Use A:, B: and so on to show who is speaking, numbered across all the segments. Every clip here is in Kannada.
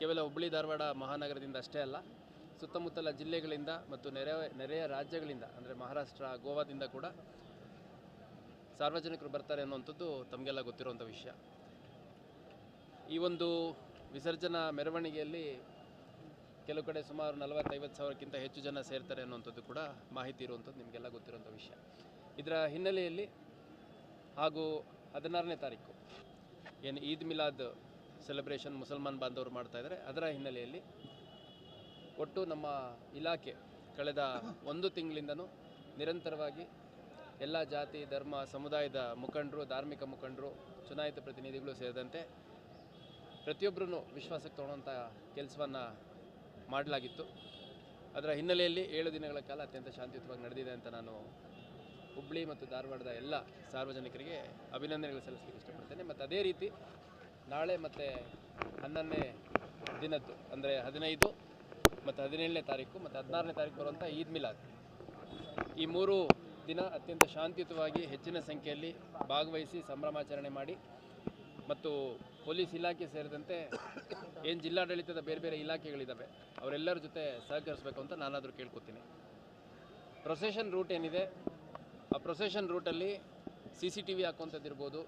A: ಕೇವಲ ಹುಬ್ಬಳ್ಳಿ ಧಾರವಾಡ ಮಹಾನಗರದಿಂದ ಅಷ್ಟೇ ಅಲ್ಲ, ಸುತ್ತಮುತ್ತಲ ಜಿಲ್ಲೆಗಳಿಂದ ಮತ್ತು ನೆರೆ, ನೆರೆಯ ರಾಜ್ಯಗಳಿಂದ, ಅಂದರೆ ಮಹಾರಾಷ್ಟ್ರ, ಗೋವಾದಿಂದ ಕೂಡ ಸಾರ್ವಜನಿಕರು ಬರ್ತಾರೆ ಅನ್ನುವಂಥದ್ದು ತಮಗೆಲ್ಲ ಗೊತ್ತಿರುವಂಥ ವಿಷಯ. ಈ ಒಂದು ವಿಸರ್ಜನಾ ಮೆರವಣಿಗೆಯಲ್ಲಿ ಕೆಲವು ಕಡೆ ಸುಮಾರು ನಲವತ್ತೈವತ್ತು ಸಾವಿರಕ್ಕಿಂತ ಹೆಚ್ಚು ಜನ ಸೇರ್ತಾರೆ ಅನ್ನುವಂಥದ್ದು ಕೂಡ ಮಾಹಿತಿ ಇರುವಂಥದ್ದು, ನಿಮಗೆಲ್ಲ ಗೊತ್ತಿರುವಂಥ ವಿಷಯ. ಇದರ ಹಿನ್ನೆಲೆಯಲ್ಲಿ ಹಾಗೂ ಹದಿನಾರನೇ ತಾರೀಕು, ಏನು ಈದ್ ಮಿಲಾದ್ ಸೆಲೆಬ್ರೇಷನ್ ಮುಸಲ್ಮಾನ್ ಬಾಂಧವರು ಮಾಡ್ತಾ ಇದ್ದಾರೆ ಅದರ ಹಿನ್ನೆಲೆಯಲ್ಲಿ ಒಟ್ಟು ನಮ್ಮ ಇಲಾಖೆ ಕಳೆದ ಒಂದು ತಿಂಗಳಿಂದನೂ ನಿರಂತರವಾಗಿ ಎಲ್ಲ ಜಾತಿ, ಧರ್ಮ, ಸಮುದಾಯದ ಮುಖಂಡರು, ಧಾರ್ಮಿಕ ಮುಖಂಡರು, ಚುನಾಯಿತ ಪ್ರತಿನಿಧಿಗಳು ಸೇರಿದಂತೆ ಪ್ರತಿಯೊಬ್ಬರೂ ವಿಶ್ವಾಸಕ್ಕೆ ತೊಗೊಳ್ಳೋಂಥ ಕೆಲಸವನ್ನು ಮಾಡಲಾಗಿತ್ತು. ಅದರ ಹಿನ್ನೆಲೆಯಲ್ಲಿ ಏಳು ದಿನಗಳ ಕಾಲ ಅತ್ಯಂತ ಶಾಂತಿಯುತವಾಗಿ ನಡೆದಿದೆ ಅಂತ ನಾನು ಹುಬ್ಬಳ್ಳಿ ಮತ್ತು ಧಾರವಾಡದ ಎಲ್ಲ ಸಾರ್ವಜನಿಕರಿಗೆ ಅಭಿನಂದನೆಗಳು ಸಲ್ಲಿಸಲಿಕ್ಕೆ ಇಷ್ಟಪಡ್ತೇನೆ. ಮತ್ತು ಅದೇ ರೀತಿ ನಾಳೆ ಮತ್ತು ಹನ್ನೊಂದನೇ ದಿನದ್ದು, ಅಂದರೆ ಹದಿನೈದು ಮತ್ತು ಹದಿನೇಳನೇ ತಾರೀಕು ಮತ್ತು ಹದಿನಾರನೇ ತಾರೀಕು ಬರುವಂಥ ಈದ್ ಮಿಲಾದ್. ಈ ಮೂರು ದಿನ ಅತ್ಯಂತ ಶಾಂತಿಯುತವಾಗಿ ಹೆಚ್ಚಿನ ಸಂಖ್ಯೆಯಲ್ಲಿ ಭಾಗವಹಿಸಿ ಸಂಭ್ರಮಾಚರಣೆ ಮಾಡಿ ಮತ್ತು ಪೊಲೀಸ್ ಇಲಾಖೆ ಸೇರಿದಂತೆ ಏನು ಜಿಲ್ಲಾಡಳಿತದ ಬೇರೆ ಬೇರೆ ಇಲಾಖೆಗಳಿದ್ದಾವೆ ಅವರೆಲ್ಲರ ಜೊತೆ ಸಹಕರಿಸಬೇಕು ಅಂತ ನಾನಾದರೂ ಕೇಳ್ಕೊತೀನಿ. ಪ್ರೊಸೆಷನ್ ರೂಟ್ ಏನಿದೆ, ಆ ಪ್ರೊಸೆಷನ್ ರೂಟಲ್ಲಿ ಸಿ ಸಿ ಟಿ ವಿ ಹಾಕುವಂಥದ್ದಿರ್ಬೋದು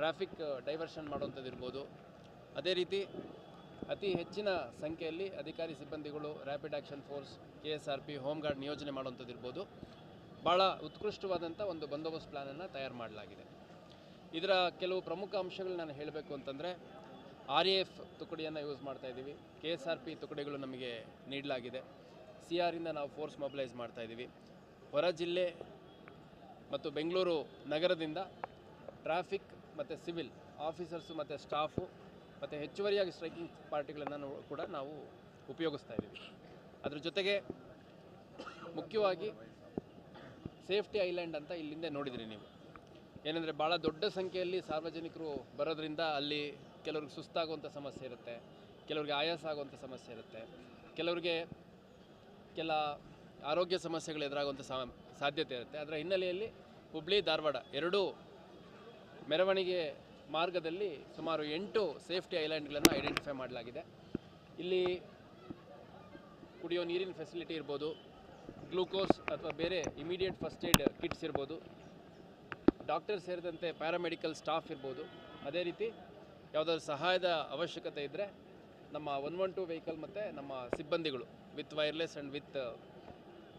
A: ಟ್ರಾಫಿಕ್ ಡೈವರ್ಷನ್ ಮಾಡುವಂಥದ್ದಿರ್ಬೋದು ಅದೇ ರೀತಿ ಅತಿ ಹೆಚ್ಚಿನ ಸಂಖ್ಯೆಯಲ್ಲಿ ಅಧಿಕಾರಿ ಸಿಬ್ಬಂದಿಗಳು rapid action force K S R P home guard ನಿಯೋಜನೆ ಮಾಡುವಂಥದ್ದಿರ್ಬೋದು ಭಾಳ ಉತ್ಕೃಷ್ಟವಾದಂಥ ಒಂದು ಬಂದೋಬಸ್ತ್ ಪ್ಲ್ಯಾನನ್ನು ತಯಾರು ಮಾಡಲಾಗಿದೆ. ಇದರ ಕೆಲವು ಪ್ರಮುಖ ಅಂಶಗಳು ನಾನು ಹೇಳಬೇಕು ಅಂತಂದರೆ ಆರ್ ಎ ಎಫ್ ತುಕಡಿಯನ್ನು ಯೂಸ್ ಮಾಡ್ತಾ ಇದ್ದೀವಿ. ಕೆ ಎಸ್ ಆರ್ ಪಿ ತುಕಡಿಗಳು ನಮಗೆ ನೀಡಲಾಗಿದೆ. ಸಿ ಆರಿಂದ ನಾವು ಫೋರ್ಸ್ ಮೊಬಿಲೈಸ್ ಮಾಡ್ತಾ ಇದ್ದೀವಿ. ಹೊರ ಜಿಲ್ಲೆ ಮತ್ತು ಬೆಂಗಳೂರು ನಗರದಿಂದ ಟ್ರಾಫಿಕ್ ಮತ್ತು ಸಿವಿಲ್ ಆಫೀಸರ್ಸು ಮತ್ತು ಸ್ಟಾಫು ಮತ್ತು ಹೆಚ್ಚುವರಿಯಾಗಿ ಸ್ಟ್ರೈಕಿಂಗ್ ಪಾರ್ಟಿಗಳನ್ನು ಕೂಡ ನಾವು ಉಪಯೋಗಿಸ್ತಾ ಇದ್ದೀವಿ. ಅದ್ರ ಜೊತೆಗೆ ಮುಖ್ಯವಾಗಿ ಸೇಫ್ಟಿ ಐಲ್ಯಾಂಡ್ ಅಂತ ಇಲ್ಲಿಂದ ನೋಡಿದ್ರಿ ನೀವು. ಏನಂದರೆ ಭಾಳ ದೊಡ್ಡ ಸಂಖ್ಯೆಯಲ್ಲಿ ಸಾರ್ವಜನಿಕರು ಬರೋದ್ರಿಂದ ಅಲ್ಲಿ ಕೆಲವ್ರಿಗೆ ಸುಸ್ತಾಗುವಂಥ ಸಮಸ್ಯೆ ಇರುತ್ತೆ, ಕೆಲವ್ರಿಗೆ ಆಯಾಸ ಆಗುವಂಥ ಸಮಸ್ಯೆ ಇರುತ್ತೆ, ಕೆಲವ್ರಿಗೆ ಕೆಲ ಆರೋಗ್ಯ ಸಮಸ್ಯೆಗಳು ಎದುರಾಗುವಂಥ ಸಾಧ್ಯತೆ ಇರುತ್ತೆ. ಅದರ ಹಿನ್ನೆಲೆಯಲ್ಲಿ ಹುಬ್ಳಿ, ಧಾರವಾಡ ಎರಡೂ ಮೆರವಣಿಗೆ ಮಾರ್ಗದಲ್ಲಿ ಸುಮಾರು ಎಂಟು ಸೇಫ್ಟಿ ಐಲ್ಯಾಂಡ್ಗಳನ್ನು ಐಡೆಂಟಿಫೈ ಮಾಡಲಾಗಿದೆ. ಇಲ್ಲಿ ಕುಡಿಯೋ ನೀರಿನ ಫೆಸಿಲಿಟಿ ಇರ್ಬೋದು, ಗ್ಲೂಕೋಸ್ ಅಥವಾ ಬೇರೆ ಇಮಿಡಿಯೇಟ್ ಫಸ್ಟ್ ಏಡ್ ಕಿಟ್ಸ್ ಇರ್ಬೋದು ಡಾಕ್ಟರ್ ಸೇರಿದಂತೆ ಪ್ಯಾರಾಮೆಡಿಕಲ್ ಸ್ಟಾಫ್ ಇರ್ಬೋದು. ಅದೇ ರೀತಿ ಯಾವುದಾದ್ರು ಸಹಾಯದ ಅವಶ್ಯಕತೆ ಇದ್ದರೆ ನಮ್ಮ ಒನ್ ಒನ್ ಟು ವೆಹಿಕಲ್ ಮತ್ತು ನಮ್ಮ ಸಿಬ್ಬಂದಿಗಳು with wireless and with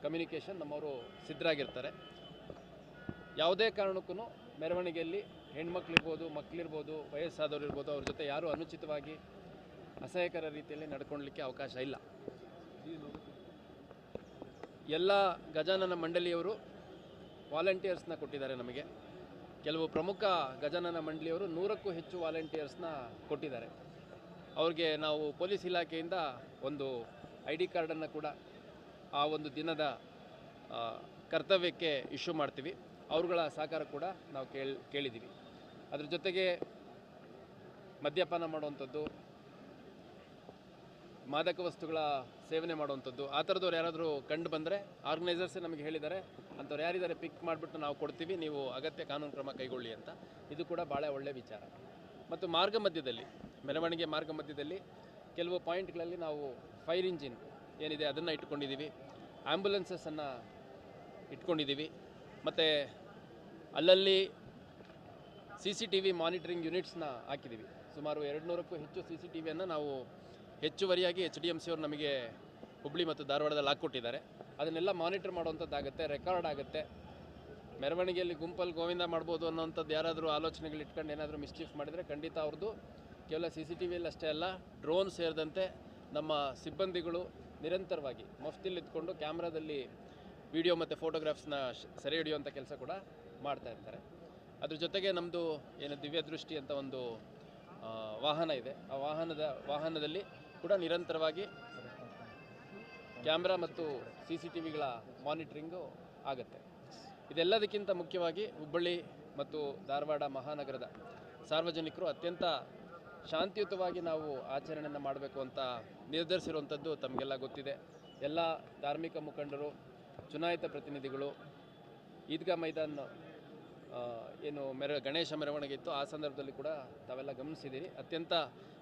A: communication ನಮ್ಮವರು ಸಿದ್ಧರಾಗಿರ್ತಾರೆ. ಯಾವುದೇ ಕಾರಣಕ್ಕೂ ಮೆರವಣಿಗೆಯಲ್ಲಿ ಹೆಣ್ಮಕ್ಳಿರ್ಬೋದು ಮಕ್ಕಳಿರ್ಬೋದು ವಯಸ್ಸಾದವ್ರು ಇರ್ಬೋದು ಅವ್ರ ಜೊತೆ ಯಾರೂ ಅನುಚಿತವಾಗಿ ಅಸಹ್ಯಕರ ರೀತಿಯಲ್ಲಿ ನಡ್ಕೊಳ್ಲಿಕ್ಕೆ ಅವಕಾಶ ಇಲ್ಲ. ಎಲ್ಲ ಗಜಾನನ ಮಂಡಳಿಯವರು ವಾಲಂಟಿಯರ್ಸ್ನ ಕೊಟ್ಟಿದ್ದಾರೆ ನಮಗೆ. ಕೆಲವು ಪ್ರಮುಖ ಗಜಾನನ ಮಂಡಳಿಯವರು ನೂರಕ್ಕೂ ಹೆಚ್ಚು ವಾಲಂಟಿಯರ್ಸ್ನ ಕೊಟ್ಟಿದ್ದಾರೆ. ಅವ್ರಿಗೆ ನಾವು ಪೊಲೀಸ್ ಇಲಾಖೆಯಿಂದ ಒಂದು ಐ ಡಿ ಕಾರ್ಡನ್ನು ಕೂಡ ಆ ಒಂದು ದಿನದ ಕರ್ತವ್ಯಕ್ಕೆ ಇಶ್ಯೂ ಮಾಡ್ತೀವಿ. ಅವ್ರುಗಳ ಸಹಕಾರ ಕೂಡ ನಾವು ಕೇಳಿ, ಕೇಳಿದ್ದೀವಿ. ಅದ್ರ ಜೊತೆಗೆ ಮದ್ಯಪಾನ ಮಾಡುವಂಥದ್ದು, ಮಾದಕ ವಸ್ತುಗಳ ಸೇವನೆ ಮಾಡುವಂಥದ್ದು, ಆ ಥರದವ್ರು ಯಾರಾದರೂ ಕಂಡು ಬಂದರೆ ಆರ್ಗನೈಸರ್ಸೇ ನಮಗೆ ಹೇಳಿದ್ದಾರೆ, ಅಂಥವ್ರು ಯಾರಿದ್ದಾರೆ ಪಿಕ್ ಮಾಡಿಬಿಟ್ಟು ನಾವು ಕೊಡ್ತೀವಿ, ನೀವು ಅಗತ್ಯ ಕಾನೂನು ಕ್ರಮ ಕೈಗೊಳ್ಳಿ ಅಂತ. ಇದು ಕೂಡ ಭಾಳ ಒಳ್ಳೆಯ ವಿಚಾರ. ಮತ್ತು ಮಾರ್ಗ ಮಧ್ಯದಲ್ಲಿ, ಮೆರವಣಿಗೆ ಮಾರ್ಗ ಮಧ್ಯದಲ್ಲಿ ಕೆಲವು ಪಾಯಿಂಟ್ಗಳಲ್ಲಿ ನಾವು ಫೈರ್ ಇಂಜಿನ್ ಏನಿದೆ ಅದನ್ನು ಇಟ್ಕೊಂಡಿದ್ದೀವಿ. ಆ್ಯಂಬುಲೆನ್ಸಸ್ಸನ್ನು ಇಟ್ಕೊಂಡಿದ್ದೀವಿ. ಮತ್ತು ಅಲ್ಲಲ್ಲಿ C C T V monitoring ಯೂನಿಟ್ಸ್ನ ಹಾಕಿದ್ದೀವಿ. ಸುಮಾರು ಎರಡು ನೂರಕ್ಕೂ ಹೆಚ್ಚು ಸಿ ಸಿ ಟಿ ವಿಯನ್ನು ನಾವು ಹೆಚ್ಚುವರಿಯಾಗಿ ಎಚ್ ಡಿ ಎಂ ಸಿ ಅವರು ನಮಗೆ ಹುಬ್ಳಿ ಮತ್ತು ಧಾರವಾಡದಲ್ಲಿ ಹಾಕ್ಕೊಟ್ಟಿದ್ದಾರೆ. ಅದನ್ನೆಲ್ಲ ಮಾನಿಟರ್ ಮಾಡುವಂಥದ್ದಾಗುತ್ತೆ, ರೆಕಾರ್ಡ್ ಆಗುತ್ತೆ. ಮೆರವಣಿಗೆಯಲ್ಲಿ ಗುಂಪಲ್ಲಿ ಗೋವಿಂದ ಮಾಡ್ಬೋದು ಅನ್ನೋಂಥದ್ದು ಯಾರಾದರೂ ಆಲೋಚನೆಗಳು ಇಟ್ಕೊಂಡು ಏನಾದರೂ ಮಿಸ್ಚೀಫ್ ಮಾಡಿದರೆ ಖಂಡಿತ ಅವ್ರದ್ದು. ಕೇವಲ ಸಿ ಸಿ ಟಿ ವಿಯಲ್ಲಿ ಅಷ್ಟೇ ಅಲ್ಲ, ಡ್ರೋನ್ ಸೇರಿದಂತೆ ನಮ್ಮ ಸಿಬ್ಬಂದಿಗಳು ನಿರಂತರವಾಗಿ ಮಫ್ತಿಲ್ ಇದ್ಕೊಂಡು ಕ್ಯಾಮ್ರಾದಲ್ಲಿ ವಿಡಿಯೋ ಮತ್ತು ಫೋಟೋಗ್ರಾಫ್ಸ್ನ ಸೆರೆ ಹಿಡಿಯುವಂಥ ಕೆಲಸ ಕೂಡ ಮಾಡ್ತಾ ಇರ್ತಾರೆ. ಅದ್ರ ಜೊತೆಗೆ ನಮ್ಮದು ಏನು ದಿವ್ಯ ದೃಷ್ಟಿ ಅಂತ ಒಂದು ವಾಹನ ಇದೆ. ಆ ವಾಹನದ, ವಾಹನದಲ್ಲಿ ಕೂಡ ನಿರಂತರವಾಗಿ ಕ್ಯಾಮ್ರಾ ಮತ್ತು ಸಿ ಸಿ ಟಿ ವಿಗಳ ಮಾನಿಟ್ರಿಂಗು ಆಗುತ್ತೆ. ಇದೆಲ್ಲದಕ್ಕಿಂತ ಮುಖ್ಯವಾಗಿ ಹುಬ್ಬಳ್ಳಿ ಮತ್ತು ಧಾರವಾಡ ಮಹಾನಗರದ ಸಾರ್ವಜನಿಕರು ಅತ್ಯಂತ ಶಾಂತಿಯುತವಾಗಿ ನಾವು ಆಚರಣೆಯನ್ನು ಮಾಡಬೇಕು ಅಂತ ನಿರ್ಧರಿಸಿರುವಂಥದ್ದು ತಮಗೆಲ್ಲ ಗೊತ್ತಿದೆ. ಎಲ್ಲ ಧಾರ್ಮಿಕ ಮುಖಂಡರು, ಚುನಾಯಿತ ಪ್ರತಿನಿಧಿಗಳು, ಈದ್ಗಾ ಮೈದಾನ್ ಏನು ಮೆರ, ಗಣೇಶ ಮೆರವಣಿಗೆ ಇತ್ತು, ಆ ಸಂದರ್ಭದಲ್ಲಿ ಕೂಡ ತಾವೆಲ್ಲ ಗಮನಿಸಿದ್ದೀರಿ. ಅತ್ಯಂತ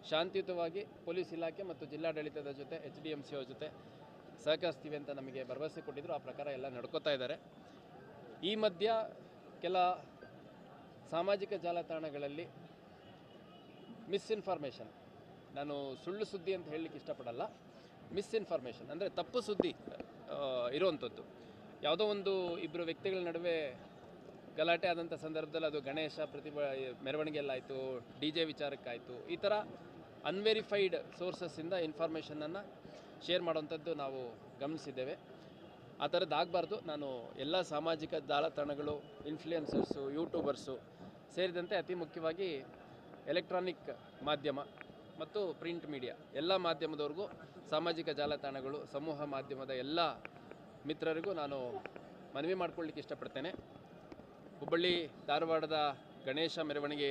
A: ಶಾಂತಿಯುತವಾಗಿ ಪೊಲೀಸ್ ಇಲಾಖೆ ಮತ್ತು ಜಿಲ್ಲಾಡಳಿತದ ಜೊತೆ, ಎಚ್ ಡಿ ಎಂ ಸಿ ಅವ್ರ ಜೊತೆ ಸಹಕರಿಸ್ತೀವಿ ಅಂತ ನಮಗೆ ಭರವಸೆ ಕೊಟ್ಟಿದ್ದರು ಆ ಪ್ರಕಾರ ಎಲ್ಲ ನಡ್ಕೋತಾ ಇದ್ದಾರೆ. ಈ ಮಧ್ಯ ಕೆಲ ಸಾಮಾಜಿಕ ಜಾಲತಾಣಗಳಲ್ಲಿ ಮಿಸ್ಇನ್ಫಾರ್ಮೇಷನ್. ನಾನು ಸುಳ್ಳು ಸುದ್ದಿ ಅಂತ ಹೇಳಲಿಕ್ಕೆ ಇಷ್ಟಪಡಲ್ಲ. ಮಿಸ್ಇನ್ಫಾರ್ಮೇಷನ್ ಅಂದರೆ ತಪ್ಪು ಸುದ್ದಿ ಇರುವಂಥದ್ದು. ಯಾವುದೋ ಒಂದು ಇಬ್ಬರು ವ್ಯಕ್ತಿಗಳ ನಡುವೆ ಗಲಾಟೆ ಆದಂಥ ಸಂದರ್ಭದಲ್ಲಿ ಅದು ಗಣೇಶ ಪ್ರತಿಭಾ ಮೆರವಣಿಗೆಯಲ್ಲಾಯಿತು, ಡಿ ಜೆ ವಿಚಾರಕ್ಕಾಯಿತು, ಈ ಥರ ಅನ್ವೆರಿಫೈಡ್ ಸೋರ್ಸಸ್ಸಿಂದ ಇನ್ಫಾರ್ಮೇಷನನ್ನು ಶೇರ್ ಮಾಡುವಂಥದ್ದು ನಾವು ಗಮನಿಸಿದ್ದೇವೆ. ಆ ಥರದ್ದಾಗಬಾರ್ದು ನಾನು ಎಲ್ಲ ಸಾಮಾಜಿಕ ಜಾಲತಾಣಗಳು ಇನ್ಫ್ಲೂಯೆನ್ಸರ್ಸು ಯೂಟ್ಯೂಬರ್ಸು ಸೇರಿದಂತೆ ಅತಿ ಮುಖ್ಯವಾಗಿ ಎಲೆಕ್ಟ್ರಾನಿಕ್ ಮಾಧ್ಯಮ ಮತ್ತು ಪ್ರಿಂಟ್ ಮೀಡಿಯಾ ಎಲ್ಲ ಮಾಧ್ಯಮದವ್ರಿಗೂ, ಸಾಮಾಜಿಕ ಜಾಲತಾಣಗಳು, ಸಮೂಹ ಮಾಧ್ಯಮದ ಎಲ್ಲ ಮಿತ್ರರಿಗೂ ನಾನು ಮನವಿ ಮಾಡ್ಕೊಳ್ಳಿಕ್ಕೆ ಇಷ್ಟಪಡ್ತೇನೆ. ಹುಬ್ಬಳ್ಳಿ ಧಾರವಾಡದ ಗಣೇಶ ಮೆರವಣಿಗೆ